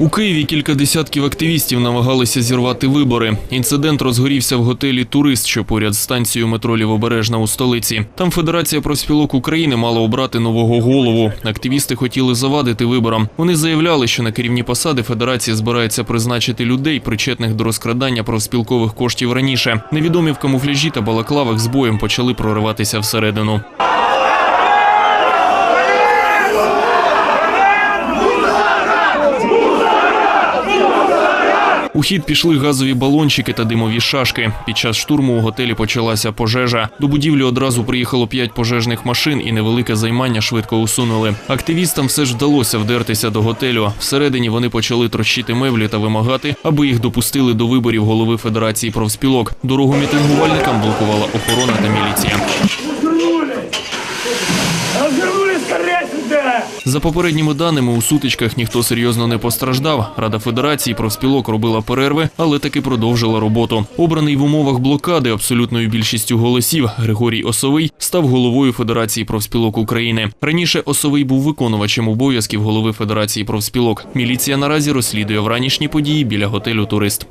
У Києві кілька десятків активістів намагалися зірвати вибори. Інцидент розгорівся в готелі Турист, що поряд з станцією метро Лівобережна у столиці. Там Федерація профспілок України мала обрати нового голову. Активісти хотіли завадити виборам. Вони заявляли, що на керівні посади федерація збирається призначити людей, причетних до розкрадання профспілкових коштів раніше. Невідомі в камуфляжі та балаклавах з боєм почали прориватися всередину. У хід пішли газові балончики та димові шашки. Під час штурму у готелі почалася пожежа. До будівлі одразу приїхало п'ять пожежних машин і невелике займання швидко усунули. Активістам все ж вдалося вдертися до готелю. Всередині вони почали трощити меблі та вимагати, аби їх допустили до виборів голови Федерації профспілок. Дорогу мітингувальникам блокувала охорона та міліція. За попередніми даними, у сутичках ніхто серйозно не постраждав. Рада Федерації профспілок робила перерви, але таки продовжила роботу. Обраний в умовах блокади абсолютною більшістю голосів Григорій Осовий став головою Федерації профспілок України. Раніше Осовий був виконувачем обов'язків голови Федерації профспілок. Міліція наразі розслідує вранішні події біля готелю Турист.